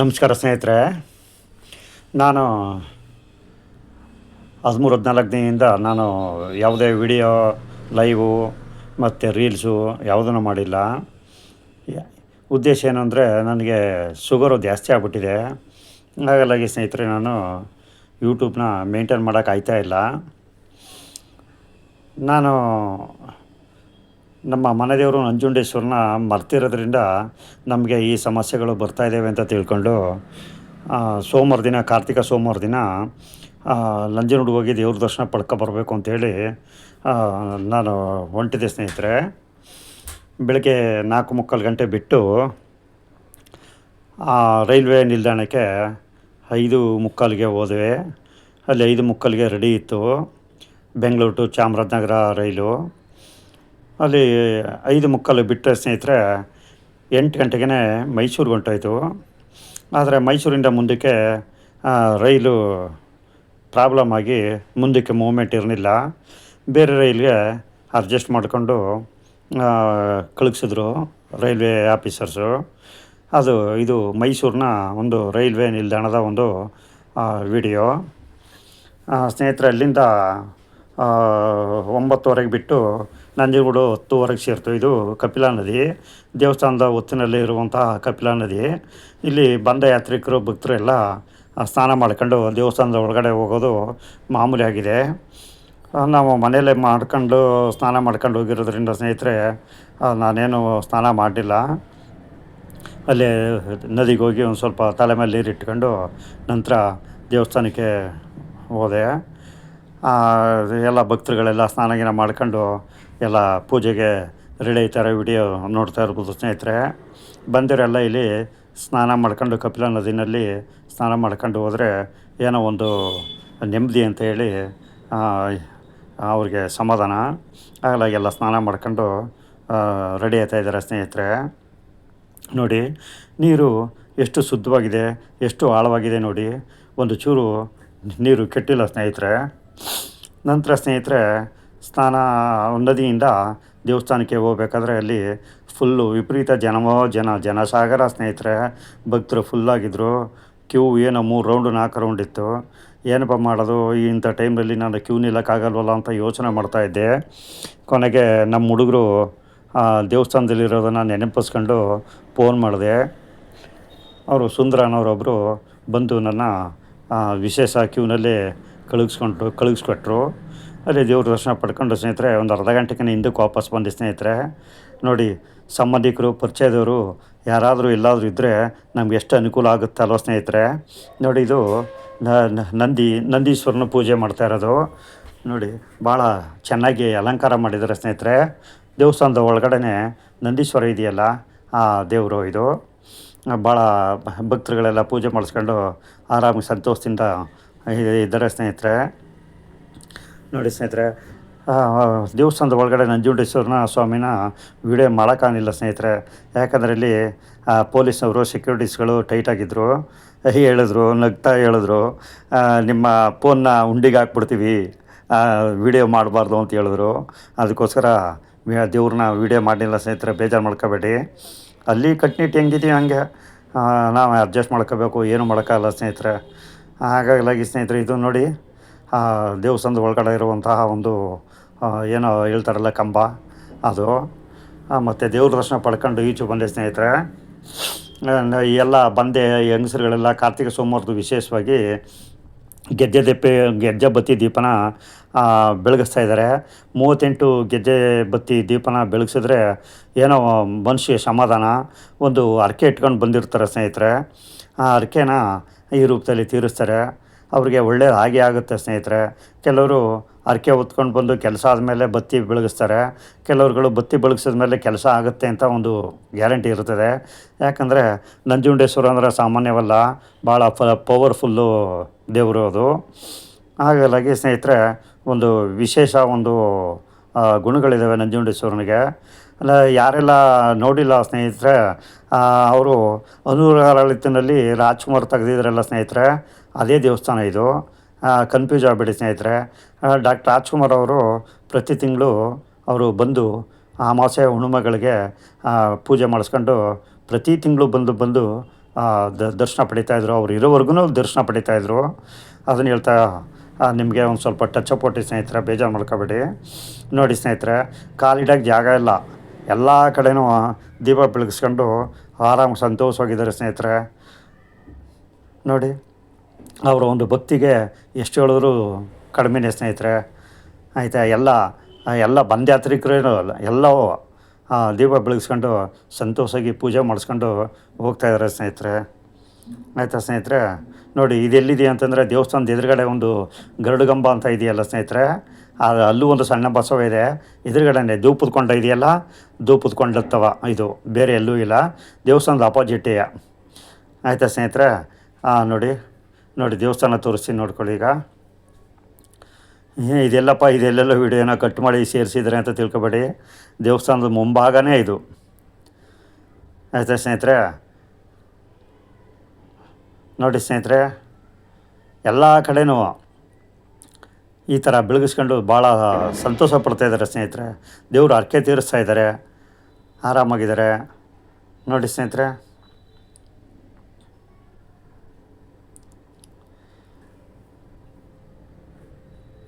ನಮಸ್ಕಾರ ಸ್ನೇಹಿತರೆ. ನಾನು ಹದಿಮೂರು ಹದಿನಾಲ್ಕು ದಿನದಿಂದ ನಾನು ಯಾವುದೇ ವಿಡಿಯೋ, ಲೈವು ಮತ್ತು ರೀಲ್ಸು ಯಾವುದನ್ನು ಮಾಡಿಲ್ಲ. ಉದ್ದೇಶ ಏನು ಅಂದರೆ ನನಗೆ ಶುಗರು ಜಾಸ್ತಿ ಆಗ್ಬಿಟ್ಟಿದೆ. ಹಾಗಾಗಿ ಸ್ನೇಹಿತರೆ, ನಾನು ಯೂಟ್ಯೂಬ್ನ ಮೇಂಟೈನ್ ಮಾಡೋಕ್ಕಾಯ್ತಾ ಇಲ್ಲ. ನಾನು ನಮ್ಮ ಮನೆದೇವರು ನಂಜುಂಡೇಶ್ವರನ ಮರ್ತಿರೋದ್ರಿಂದ ನಮಗೆ ಈ ಸಮಸ್ಯೆಗಳು ಬರ್ತಾ ಇದ್ದಾವೆ ಅಂತ ತಿಳ್ಕೊಂಡು ಸೋಮವಾರ ದಿನ ಕಾರ್ತಿಕ ಸೋಮವಾರ ದಿನ ಆ, ನಂಜನಗೂಡಿಗೆ ಹೋಗಿ ದೇವ್ರ ದರ್ಶನ ಪಡ್ಕೊಬರ್ಬೇಕು ಅಂತೇಳಿ ಆ, ನಾನು ಹೊಂಟಿದ್ದೆ ಸ್ನೇಹಿತರೆ. ಬೆಳಗ್ಗೆ ನಾಲ್ಕು ಮುಕ್ಕಾಲು ಗಂಟೆ ಬಿಟ್ಟು ಆ, ರೈಲ್ವೆ ನಿಲ್ದಾಣಕ್ಕೆ ಐದು ಮುಕ್ಕಾಲಿಗೆ ಹೋದ್ವಿ. ಅಲ್ಲಿ ಐದು ಮುಕ್ಕಾಲಿಗೆ ರೆಡಿ ಇತ್ತು. ಬೆಂಗಳೂರು ಟು ಚಾಮರಾಜನಗರ ರೈಲು. ಅಲ್ಲಿ ಐದು ಮುಕ್ಕಾಲು ಬಿಟ್ಟರೆ ಸ್ನೇಹಿತರೆ, ಎಂಟು ಗಂಟೆಗೇ ಮೈಸೂರಿಗೆ ಹೊಂಟೋಯ್ತು. ಆದರೆ ಮೈಸೂರಿಂದ ಮುಂದಕ್ಕೆ ರೈಲು ಪ್ರಾಬ್ಲಮ್ ಆಗಿ ಮುಂದಕ್ಕೆ ಮೂವ್ಮೆಂಟ್ ಇರಲಿಲ್ಲ. ಬೇರೆ ರೈಲ್ಗೆ ಅಡ್ಜಸ್ಟ್ ಮಾಡಿಕೊಂಡು ಕಳಿಸಿದ್ರು ರೈಲ್ವೆ ಆಫೀಸರ್ಸು. ಅದು, ಇದು ಮೈಸೂರಿನ ಒಂದು ರೈಲ್ವೆ ನಿಲ್ದಾಣದ ಒಂದು ವಿಡಿಯೋ. ಸ್ನೇಹಿತರೆ, ಅಲ್ಲಿಂದ ಒಂಬತ್ತುವರೆಗೆ ಬಿಟ್ಟು ನಂಜನಗೂಡು ಹತ್ತುವರೆಗೆ ಸೇರ್ತು. ಇದು ಕಪಿಲಾ ನದಿ. ದೇವಸ್ಥಾನದ ಹೊತ್ತಿನಲ್ಲಿ ಇರುವಂತಹ ಕಪಿಲಾ ನದಿ. ಇಲ್ಲಿ ಬಂದ ಯಾತ್ರಿಕರು, ಭಕ್ತರು ಎಲ್ಲ ಸ್ನಾನ ಮಾಡ್ಕೊಂಡು ದೇವಸ್ಥಾನದ ಒಳಗಡೆ ಹೋಗೋದು ಮಾಮೂಲಿ ಆಗಿದೆ. ನಾವು ಮನೆಯಲ್ಲೇ ಮಾಡ್ಕೊಂಡು ಸ್ನಾನ ಮಾಡ್ಕೊಂಡು ಹೋಗಿರೋದ್ರಿಂದ ಸ್ನೇಹಿತರೆ ನಾನೇನು ಸ್ನಾನ ಮಾಡಲಿಲ್ಲ ಅಲ್ಲೇ ನದಿಗೆ ಹೋಗಿ ಒಂದು ಸ್ವಲ್ಪ ತಲೆ ಮೇಲೆ ನೀರಿಟ್ಕೊಂಡು ನಂತರ ದೇವಸ್ಥಾನಕ್ಕೆ ಹೋದೆ. ಎಲ್ಲ ಭಕ್ತರುಗಳೆಲ್ಲ ಸ್ನಾನ ಗೀನ ಮಾಡ್ಕೊಂಡು ಎಲ್ಲ ಪೂಜೆಗೆ ರೆಡಿ ಆಯ್ತಾರೆ ವಿಡಿಯೋ ನೋಡ್ತಾ ಇರ್ಬೋದು ಸ್ನೇಹಿತರೆ. ಬಂದಿರೋಲ್ಲ ಇಲ್ಲಿ ಸ್ನಾನ ಮಾಡ್ಕೊಂಡು ಕಪಿಲ ನದಿನಲ್ಲಿ ಸ್ನಾನ ಮಾಡ್ಕೊಂಡು ಹೋದರೆ ಏನೋ ಒಂದು ನೆಮ್ಮದಿ ಅಂತ ಹೇಳಿ ಅವ್ರಿಗೆ ಸಮಾಧಾನ. ಹಾಗಾಗಿ ಎಲ್ಲ ಸ್ನಾನ ಮಾಡ್ಕೊಂಡು ರೆಡಿ ಆಗ್ತಾ ಇದ್ದಾರೆ ಸ್ನೇಹಿತರೆ. ನೋಡಿ, ನೀರು ಎಷ್ಟು ಶುದ್ಧವಾಗಿದೆ, ಎಷ್ಟು ಆಳವಾಗಿದೆ ನೋಡಿ. ಒಂದು ಚೂರು ನೀರು ಕೆಟ್ಟಿಲ್ಲ ಸ್ನೇಹಿತರೆ. ನಂತರ ಸ್ನೇಹಿತರೆ ಸ್ನಾನ ನದಿಯಿಂದ ದೇವಸ್ಥಾನಕ್ಕೆ ಹೋಗ್ಬೇಕಾದ್ರೆ ಅಲ್ಲಿ ಫುಲ್ಲು ವಿಪರೀತ ಜನವೋ ಜನ, ಜನಸಾಗರ ಸ್ನೇಹಿತರೆ, ಭಕ್ತರು ಫುಲ್ಲಾಗಿದ್ದರು ಕ್ಯೂ ಏನೋ ಮೂರು ರೌಂಡು ನಾಲ್ಕು ರೌಂಡ್ ಇತ್ತು. ಏನಪ್ಪ ಮಾಡೋದು, ಇಂಥ ಟೈಮಲ್ಲಿ ನಾನು ಕ್ಯೂ ನಿಲ್ಲಕ್ಕಾಗಲ್ವಲ್ಲ ಅಂತ ಯೋಚನೆ ಮಾಡ್ತಾಯಿದ್ದೆ ಕೊನೆಗೆ ನಮ್ಮ ಹುಡುಗರು ದೇವಸ್ಥಾನದಲ್ಲಿರೋದನ್ನು ನೆನಪಿಸ್ಕೊಂಡು ಫೋನ್ ಮಾಡಿದೆ. ಅವರು ಸುಂದರ ಅನ್ನೋರೊಬ್ಬರು ಬಂದು ನನ್ನ ವಿಶೇಷ ಕ್ಯೂನಲ್ಲಿ ಕಳುಗಿಸ್ಕೊಂಡು ಕಳುಹಿಸ್ಕೊಟ್ರು. ಅಲ್ಲಿ ದೇವ್ರ ದರ್ಶನ ಪಡ್ಕೊಂಡು ಸ್ನೇಹಿತರೆ, ಒಂದು ಅರ್ಧ ಗಂಟೆಗೆ ಹಿಂದಕ್ಕೆ ವಾಪಸ್ ಬಂದು ಸ್ನೇಹಿತರೆ. ನೋಡಿ, ಸಂಬಂಧಿಕರು, ಪರಿಚಯದವರು, ಯಾರಾದರೂ ಎಲ್ಲಾದರೂ ಇದ್ದರೆ ನಮ್ಗೆ ಎಷ್ಟು ಅನುಕೂಲ ಆಗುತ್ತೆ ಅಲ್ವ ಸ್ನೇಹಿತರೆ? ನೋಡಿ, ಇದು ನಂದಿ, ನಂದೀಶ್ವರನ ಪೂಜೆ ಮಾಡ್ತಾ ಇರೋದು. ನೋಡಿ, ಭಾಳ ಚೆನ್ನಾಗಿ ಅಲಂಕಾರ ಮಾಡಿದ್ದಾರೆ ಸ್ನೇಹಿತರೆ. ದೇವಸ್ಥಾನದ ಒಳಗಡೆ ನಂದೀಶ್ವರ ಇದೆಯಲ್ಲ, ಆ ದೇವರು ಇದು. ಭಾಳ ಭಕ್ತರುಗಳೆಲ್ಲ ಪೂಜೆ ಮಾಡಿಸ್ಕೊಂಡು ಆರಾಮಾಗಿ ಸಂತೋಷದಿಂದ ಇದ್ದಾರೆ ಸ್ನೇಹಿತರೆ. ನೋಡಿ ಸ್ನೇಹಿತರೆ ದೇವಸ್ಥಾನದ ಒಳಗಡೆ ನಂಜುಂಡೇಶ್ವರನ ಸ್ವಾಮಿನ ವಿಡಿಯೋ ಮಾಡೋಕ್ಕಾಗಿಲ್ಲ ಸ್ನೇಹಿತರೆ. ಯಾಕಂದರೆ ಇಲ್ಲಿ ಪೊಲೀಸ್ನವರು, ಸೆಕ್ಯೂರಿಟೀಸ್ಗಳು ಟೈಟಾಗಿದ್ದರು ಹೇಳಿದ್ರು, ನಗ್ತಾ ಹೇಳಿದ್ರು ನಿಮ್ಮ ಫೋನ್ನ ಉಂಡಿಗೆ ಹಾಕ್ಬಿಡ್ತೀವಿ ವಿಡಿಯೋ ಮಾಡಬಾರ್ದು ಅಂತ ಹೇಳಿದ್ರು. ಅದಕ್ಕೋಸ್ಕರ ದೇವ್ರನ್ನ ವಿಡಿಯೋ ಮಾಡಲಿಲ್ಲ ಸ್ನೇಹಿತರೆ, ಬೇಜಾರು ಮಾಡ್ಕೋಬೇಡಿ. ಅಲ್ಲಿ ಕಟ್ನಿಟ್ಟು ಹೆಂಗಿದೀವಿ ಹಂಗೆ? ನಾವು ಅಡ್ಜಸ್ಟ್ ಮಾಡ್ಕೋಬೇಕು, ಏನು ಮಾಡೋಕ್ಕಾಗಲ್ಲ ಸ್ನೇಹಿತರೆ. ಹಾಗಾಗಿ ಸ್ನೇಹಿತರೆ, ಇದು ನೋಡಿ ದೇವಸ್ಥಾನದ ಒಳಗಡೆ ಇರುವಂತಹ ಒಂದು ಏನೋ ಹೇಳ್ತಾರಲ್ಲ ಕಂಬ, ಅದು. ಮತ್ತು ದೇವ್ರ ದರ್ಶನ ಪಡ್ಕೊಂಡು ಈಚೆ ಬಂದೆ ಸ್ನೇಹಿತರೆ. ಎಲ್ಲ ಬಂದೆ ಹೆಂಗಸರುಗಳೆಲ್ಲ ಕಾರ್ತಿಕ ಸೋಮವಾರದ್ದು ವಿಶೇಷವಾಗಿ ಗೆಜ್ಜೆ ದೀಪ ಗೆಜ್ಜೆ ಬತ್ತಿ ದೀಪನ ಬೆಳಗಿಸ್ತಾ ಇದ್ದಾರೆ. ಮೂವತ್ತೆಂಟು ಗೆಜ್ಜೆ ಬತ್ತಿ ದೀಪನ ಬೆಳಗಿಸಿದ್ರೆ ಏನೋ ಮನುಷ್ಯ ಸಮಾಧಾನ, ಒಂದು ಹರಕೆ ಇಟ್ಕೊಂಡು ಬಂದಿರ್ತಾರೆ ಸ್ನೇಹಿತರೆ. ಆ ಹರಕೆನ ಈ ರೂಪದಲ್ಲಿ ತೀರಿಸ್ತಾರೆ. ಅವ್ರಿಗೆ ಒಳ್ಳೇದು ಹಾಗೆ ಆಗುತ್ತೆ ಸ್ನೇಹಿತರೆ. ಕೆಲವರು ಹರಕೆ ಹೊತ್ಕೊಂಡು ಬಂದು ಕೆಲಸ ಆದಮೇಲೆ ಬತ್ತಿ ಬೆಳಗಿಸ್ತಾರೆ. ಕೆಲವ್ರುಗಳು ಬತ್ತಿ ಬೆಳಗಿಸಿದ ಮೇಲೆ ಕೆಲಸ ಆಗುತ್ತೆ ಅಂತ ಒಂದು ಗ್ಯಾರಂಟಿ ಇರ್ತದೆ. ಯಾಕಂದರೆ ನಂಜುಂಡೇಶ್ವರ ಅಂದರೆ ಸಾಮಾನ್ಯವಲ್ಲ, ಭಾಳ ಪ, ಪವರ್ಫುಲ್ಲು ದೇವರು ಅದು. ಹಾಗಾಗಿ ಸ್ನೇಹಿತರೆ, ಒಂದು ವಿಶೇಷ ಒಂದು ಗುಣಗಳಿದ್ದಾವೆ ನಂಜುಂಡೇಶ್ವರನಿಗೆ. ಅಲ್ಲ, ಯಾರೆಲ್ಲ ನೋಡಿಲ್ಲ ಸ್ನೇಹಿತರೆ ಅವರು ಅನುರಾಳಿತನಲ್ಲಿ ರಾಜ್ಕುಮಾರ್ ತೆಗೆದಿದ್ರಲ್ಲ ಸ್ನೇಹಿತರೆ, ಅದೇ ದೇವಸ್ಥಾನ ಇದು. ಕನ್ಫ್ಯೂಸ್ ಆಗಬೇಡಿ ಸ್ನೇಹಿತರೆ. ಡಾಕ್ಟರ್ ರಾಜ್ಕುಮಾರ್ ಅವರು ಪ್ರತಿ ತಿಂಗಳು ಅವರು ಬಂದು ಅಮಾವಾಸ್ಯೆ ಹುಣ್ಣಿಮೆಗಳಿಗೆ ಪೂಜೆ ಮಾಡಿಸ್ಕೊಂಡು ಪ್ರತಿ ತಿಂಗಳು ಬಂದು ಬಂದು ದ- ದರ್ಶನ ಪಡಿತಾಯಿದ್ರು ಅವರು ಇರೋವರೆಗೂ ದರ್ಶನ ಪಡಿತಾಯಿದ್ರು ಅದನ್ನು ಹೇಳ್ತಾ ನಿಮಗೆ ಒಂದು ಸ್ವಲ್ಪ ಟಚ್ ಅಪ್ ಕೊಟ್ಟು ಸ್ನೇಹಿತರೆ, ಬೇಜಾರು ಮಾಡ್ಕೋಬೇಡಿ. ನೋಡಿ ಸ್ನೇಹಿತರೆ ಕಾಲಿಡೋಕ್ಕೆ ಜಾಗ ಇಲ್ಲ. ಎಲ್ಲ ಕಡೆನೂ ದೀಪ ಬೆಳಗಿಸ್ಕೊಂಡು ಆರಾಮ ಸಂತೋಷವಾಗಿದ್ದಾರೆ ಸ್ನೇಹಿತರೆ. ನೋಡಿ, ಅವರ ಒಂದು ಭಕ್ತಿಗೆ ಎಷ್ಟು ಹೇಳಿದ್ರು ಕಡಿಮೆನೇ ಸ್ನೇಹಿತರೆ. ಆಯಿತಾ, ಎಲ್ಲ ಎಲ್ಲ ಬಂದ ಯಾತ್ರಿಕರೇನು ಅಲ್ಲ ಎಲ್ಲವೂ ದೀಪ ಬೆಳಗಿಸ್ಕೊಂಡು ಸಂತೋಷವಾಗಿ ಪೂಜೆ ಮಾಡಿಸ್ಕೊಂಡು ಹೋಗ್ತಾಯಿದ್ದಾರೆ ಸ್ನೇಹಿತರೆ. ಆಯಿತಾ ಸ್ನೇಹಿತರೆ, ನೋಡಿ ಇದೆಲ್ಲಿದೆ ಅಂತಂದರೆ ದೇವಸ್ಥಾನದ ಎದುರುಗಡೆ ಒಂದು ಗರುಡಗಂಬ ಅಂತ ಇದೆಯಲ್ಲ ಸ್ನೇಹಿತರೆ. ಅಲ್ಲೂ ಒಂದು ಸಣ್ಣ ಬಸವ ಇದೆ. ಎದುರುಗಡೆನೆ ಧೂಪದ ಕೊಂಡ ಇದೆಯಲ್ಲ? ಧೂಪದ ಇದು. ಬೇರೆ ಎಲ್ಲೂ ಇಲ್ಲ. ದೇವಸ್ಥಾನದ ಅಪೋಸಿಟೇ ಆಯಿತಾ ಸ್ನೇಹಿತರೆ? ನೋಡಿ. ನೋಡಿ, ದೇವಸ್ಥಾನ ತೋರಿಸ್ತೀನಿ ನೋಡ್ಕೊಳ್ಳಿ ಈಗ. ಇದೆಲ್ಲಪ್ಪ, ಇದೆಲ್ಲೆಲ್ಲ ವಿಡಿಯೋನ ಕಟ್ ಮಾಡಿ ಸೇರಿಸಿದ್ರೆ ಅಂತ ತಿಳ್ಕೊಬೇಡಿ. ದೇವಸ್ಥಾನದ ಮುಂಭಾಗನೇ ಇದು. ಆಯಿತಾ ಸ್ನೇಹಿತರೆ? ನೋಡಿ ಸ್ನೇಹಿತರೆ, ಎಲ್ಲ ಕಡೆನೂ ಈ ಥರ ಬೆಳಗಿಸ್ಕೊಂಡು ಭಾಳ ಸಂತೋಷ ಪಡ್ತಾ ಇದ್ದಾರೆ ಸ್ನೇಹಿತರೆ. ದೇವರು ಹರಕೆ ತೀರಿಸ್ತಾ ಇದ್ದಾರೆ. ಆರಾಮಾಗಿದ್ದಾರೆ. ನೋಡಿ ಸ್ನೇಹಿತರೆ.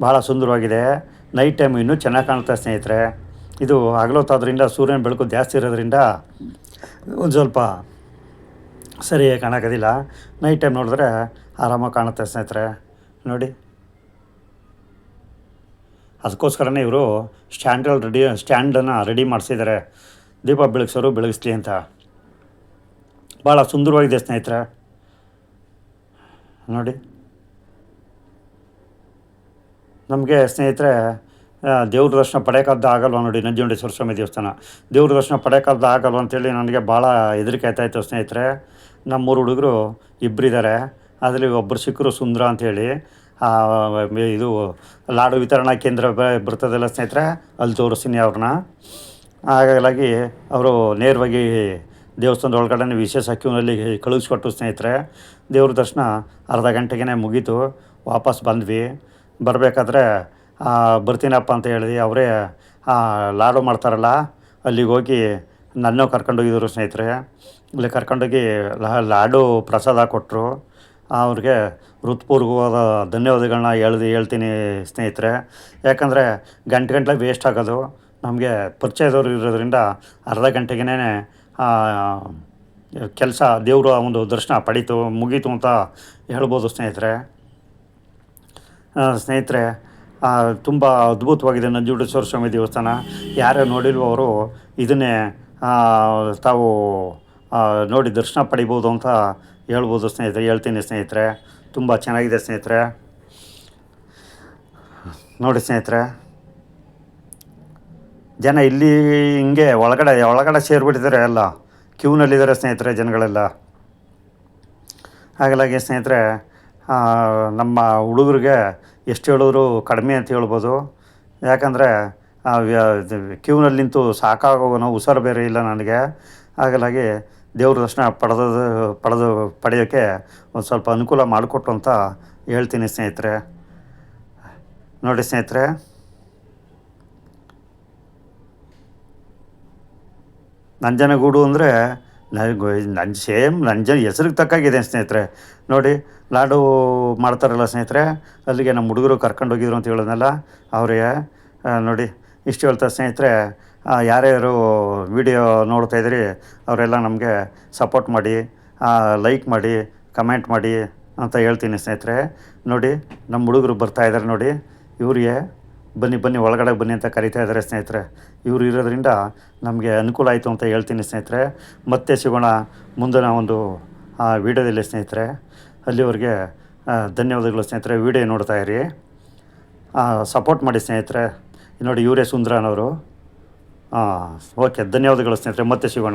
ಭಾಳ ಸುಂದರವಾಗಿದೆ. ನೈಟ್ ಟೈಮ್ ಇನ್ನೂ ಚೆನ್ನಾಗಿ ಕಾಣುತ್ತೆ ಸ್ನೇಹಿತರೆ. ಇದು ಹಗಲೊತ್ತಾದ್ರಿಂದ ಸೂರ್ಯನ ಬೆಳಕು ಜಾಸ್ತಿ ಇರೋದ್ರಿಂದ ಒಂದು ಸ್ವಲ್ಪ ಸರಿಯಾಗಿ ಕಾಣೋಕ್ಕೋದಿಲ್ಲ ನೈಟ್ ಟೈಮ್ ನೋಡಿದ್ರೆ ಆರಾಮಾಗಿ ಕಾಣುತ್ತೆ ಸ್ನೇಹಿತರೆ. ನೋಡಿ. ಅದಕ್ಕೋಸ್ಕರನೇ ಇವರು ಸ್ಟ್ಯಾಂಡಲ್ ರೆಡಿ, ಸ್ಟ್ಯಾಂಡನ್ನು ರೆಡಿ ಮಾಡಿಸಿದ್ದಾರೆ. ದೀಪ ಬೆಳಗ್ಸೋರು ಬೆಳಗಿಸ್ಲಿ ಅಂತ. ಭಾಳ ಸುಂದರವಾಗಿದೆ ಸ್ನೇಹಿತರೆ. ನೋಡಿ. ನಮಗೆ ಸ್ನೇಹಿತರೆ ದೇವ್ರ ದರ್ಶನ ಪಡೆಯೋಕ್ಕಾದ ಆಗಲ್ವ ನೋಡಿ ನಂಜುಂಡೇಶ್ವರ ಸ್ವಾಮಿ ದೇವಸ್ಥಾನ. ದೇವ್ರ ದರ್ಶನ ಪಡೆಯೋಕ್ಕಾದ ಆಗಲ್ವ ಅಂತೇಳಿ ನನಗೆ ಭಾಳ ಹೆದರಿಕೆ ಆಯ್ತಾಯಿತ್ತು ಸ್ನೇಹಿತರೆ. ನಮ್ಮೂರು ಹುಡುಗರು ಇಬ್ಬರಿದ್ದಾರೆ ಅದರಲ್ಲಿ ಒಬ್ಬರು ಸಿಕ್ಕರು ಸುಂದರ ಅಂಥೇಳಿ ಇದು ಲಾಡು ವಿತರಣಾ ಕೇಂದ್ರ ಬರ್ತದಲ್ಲ ಸ್ನೇಹಿತರೆ, ಅಲ್ಲಿ ತೋರಿಸ್ತೀನಿ ಅವ್ರನ್ನ. ಹಾಗಾಗಿ ಅವರು ನೇರವಾಗಿ ದೇವಸ್ಥಾನದ ಒಳಗಡೆ ವಿಶೇಷ ಕ್ಯೂನಲ್ಲಿ ಕಳಿಸ್ಕೊಟ್ಟು ಸ್ನೇಹಿತರೆ, ದೇವ್ರ ದರ್ಶನ ಅರ್ಧ ಗಂಟೆಗೆ ಮುಗೀತು, ವಾಪಸ್ ಬಂದ್ವಿ. ಬರಬೇಕಾದ್ರೆ ಬರ್ತೀನಪ್ಪ ಅಂತ ಹೇಳಿದ್ವಿ ಅವರೇ ಲಾಡು ಮಾಡ್ತಾರಲ್ಲ, ಅಲ್ಲಿಗೆ ಹೋಗಿ ನನ್ನೂ ಕರ್ಕೊಂಡೋಗಿದ್ರು ಸ್ನೇಹಿತರೆ. ಇಲ್ಲಿ ಕರ್ಕೊಂಡೋಗಿ ಲಾಡು ಪ್ರಸಾದ ಕೊಟ್ಟರು ಅವ್ರಿಗೆ ಹೃತ್ಪೂರ್ವಕವಾದ ಧನ್ಯವಾದಗಳನ್ನ ಹೇಳ್ದು ಹೇಳ್ತೀನಿ ಸ್ನೇಹಿತರೆ. ಯಾಕಂದರೆ ಗಂಟೆ ಗಂಟೆ ವೇಸ್ಟ್ ಆಗೋದು. ನಮಗೆ ಪರಿಚಯದವ್ರು ಇರೋದ್ರಿಂದ ಅರ್ಧ ಗಂಟೆಗೇ ಕೆಲಸ ದೇವರ ಒಂದು ದರ್ಶನ ಪಡೀತು ಮುಗೀತು ಅಂತ ಹೇಳ್ಬೋದು ಸ್ನೇಹಿತರೆ. ಆ, ಸ್ನೇಹಿತರೆ ತುಂಬ ಅದ್ಭುತವಾಗಿದೆ ನಂಜುಂಡೇಶ್ವರ ಸ್ವಾಮಿ ದೇವಸ್ಥಾನ. ಯಾರೇ ನೋಡಿಲ್ವೋ ಅವರು ಇದನ್ನೇ ಆ, ತಾವು ಆ, ನೋಡಿ ದರ್ಶನ ಪಡಿಬೋದು ಅಂತ ಹೇಳ್ಬೋದು ಸ್ನೇಹಿತರೆ, ಹೇಳ್ತೀನಿ ಸ್ನೇಹಿತರೆ. ತುಂಬ ಚೆನ್ನಾಗಿದೆ ಸ್ನೇಹಿತರೆ. ನೋಡಿ ಸ್ನೇಹಿತರೆ. ಜನ ಇಲ್ಲಿ ಹಿಂಗೆ ಒಳಗಡೆ ಒಳಗಡೆ ಸೇರಿಬಿಟ್ಟಿದ್ದಾರೆ ಎಲ್ಲ. ಕ್ಯೂನಲ್ಲಿದ್ದಾರೆ ಸ್ನೇಹಿತರೆ ಜನಗಳೆಲ್ಲ. ಹಾಗಾಗಿ ಸ್ನೇಹಿತರೆ ನಮ್ಮ ಹುಡುಗರಿಗೆ ಎಷ್ಟು ಹೇಳಿದ್ರು ಕಡಿಮೆ ಅಂತ ಹೇಳ್ಬೋದು. ಯಾಕಂದರೆ ಕ್ಯೂನಲ್ಲಿ ನಿಂತು ಸಾಕಾಗೋ ಹುಷಾರು ಬೇರೆ ಇಲ್ಲ ನನಗೆ. ಹಾಗಾಗಿ ದೇವ್ರ ದರ್ಶನ ಪಡೆದ ಪಡೆದು ಪಡೆಯೋಕ್ಕೆ ಒಂದು ಸ್ವಲ್ಪ ಅನುಕೂಲ ಮಾಡಿಕೊಟ್ಟು ಅಂತ ಹೇಳ್ತೀನಿ ಸ್ನೇಹಿತರೆ. ನೋಡಿ ಸ್ನೇಹಿತರೆ. ನಂಜನಗೂಡು ಅಂದರೆ ನನ್ನ ಸೇಮ್ ನಂಜನ ಹೆಸ್ರಿಗೆ ತಕ್ಕಾಗಿದೆ ಸ್ನೇಹಿತರೆ. ನೋಡಿ, ಲಾಡು ಮಾಡ್ತಾರಲ್ಲ ಸ್ನೇಹಿತರೆ, ಅಲ್ಲಿಗೆ ನಮ್ಮ ಹುಡುಗರು ಕರ್ಕೊಂಡೋಗಿದ್ರು ಅಂತ ಹೇಳೋದನ್ನೆಲ್ಲ ಅವರಿಗೆ ನೋಡಿ, ಇಷ್ಟು ಹೇಳ್ತಾರೆ ಸ್ನೇಹಿತರೆ ಯಾರ್ಯಾರು ವಿಡಿಯೋ ನೋಡ್ತಾ ಇದ್ರಿ ಅವರೆಲ್ಲ ನಮಗೆ ಸಪೋರ್ಟ್ ಮಾಡಿ ಲೈಕ್ ಮಾಡಿ ಕಮೆಂಟ್ ಮಾಡಿ ಅಂತ ಹೇಳ್ತೀನಿ ಸ್ನೇಹಿತರೆ. ನೋಡಿ ನಮ್ಮ ಹುಡುಗರು ಬರ್ತಾ ಇದ್ದಾರೆ ನೋಡಿ. ಇವರಿಗೆ ಬನ್ನಿ ಬನ್ನಿ ಒಳಗಡೆ ಬನ್ನಿ ಅಂತ ಕರಿತಾ ಇದ್ದಾರೆ ಸ್ನೇಹಿತರೆ. ಇವರು ಇರೋದ್ರಿಂದ ನಮಗೆ ಅನುಕೂಲ ಆಯಿತು ಅಂತ ಹೇಳ್ತೀನಿ ಸ್ನೇಹಿತರೆ. ಮತ್ತೆ ಸಿಗೋಣ ಮುಂದಿನ ಒಂದು ವಿಡಿಯೋದಲ್ಲಿ ಸ್ನೇಹಿತರೆ. ಅಲ್ಲಿವರೆಗೆ ಆ, ಧನ್ಯವಾದಗಳು ಸ್ನೇಹಿತರೆ. ವಿಡಿಯೋ ನೋಡ್ತಾ ಇರಿ. ಸಪೋರ್ಟ್ ಮಾಡಿ ಸ್ನೇಹಿತರೆ. ನೋಡಿ ಇವರೇ ಸುಂದರನವರು. ಹಾಂ ಓಕೆ ಧನ್ಯವಾದಗಳು ಸ್ನೇಹಿತರೆ. ಮತ್ತೆ ಸಿಗೋಣ.